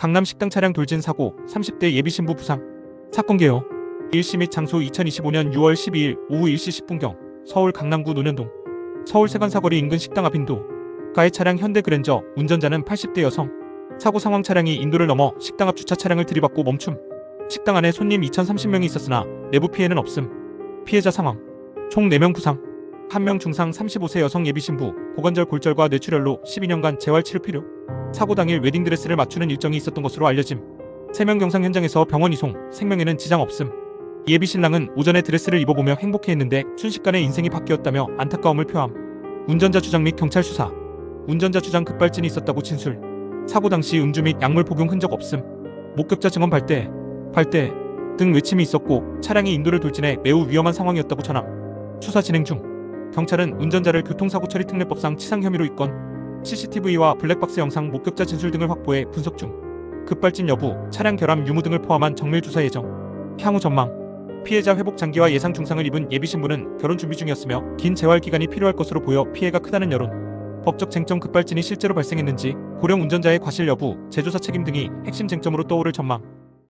강남 식당 차량 돌진 사고 30대 예비 신부 부상. 사건 개요. 일시 및 장소 2025년 6월 12일 오후 1시 10분경 서울 강남구 논현동. 서울 세관사거리 인근 식당 앞 인도. 가해 차량 현대 그랜저 운전자는 80대 여성. 사고 상황 차량이 인도를 넘어 식당 앞 주차 차량을 들이받고 멈춤. 식당 안에 손님 2030명이 있었으나 내부 피해는 없음. 피해자 상황. 총 4명 부상 1명 중상 35세 여성 예비 신부 고관절 골절과 뇌출혈로 12년간 재활 치료 필요 사고 당일 웨딩드레스를 맞추는 일정이 있었던 것으로 알려짐 3명 경상 현장에서 병원 이송 생명에는 지장 없음 예비 신랑은 오전에 드레스를 입어보며 행복해했는데 순식간에 인생이 바뀌었다며 안타까움을 표함. 운전자 주장 및 경찰 수사. 운전자 주장 급발진이 있었다고 진술. 사고 당시 음주 및 약물 복용 흔적 없음. 목격자 증언 발대, 발대 등 외침이 있었고 차량이 인도를 돌진해 매우 위험한 상황이었다고 전함. 수사 진행 중. 경찰은 운전자를 교통사고 처리 특례법상 치상 혐의로 입건. CCTV와 블랙박스 영상 목격자 진술 등을 확보해 분석 중. 급발진 여부, 차량 결함 유무 등을 포함한 정밀 조사 예정. 향후 전망. 피해자 회복 장기와 예상 중상을 입은 예비 신부는 결혼 준비 중이었으며 긴 재활 기간이 필요할 것으로 보여 피해가 크다는 여론. 법적 쟁점 급발진이 실제로 발생했는지, 고령 운전자의 과실 여부, 제조사 책임 등이 핵심 쟁점으로 떠오를 전망.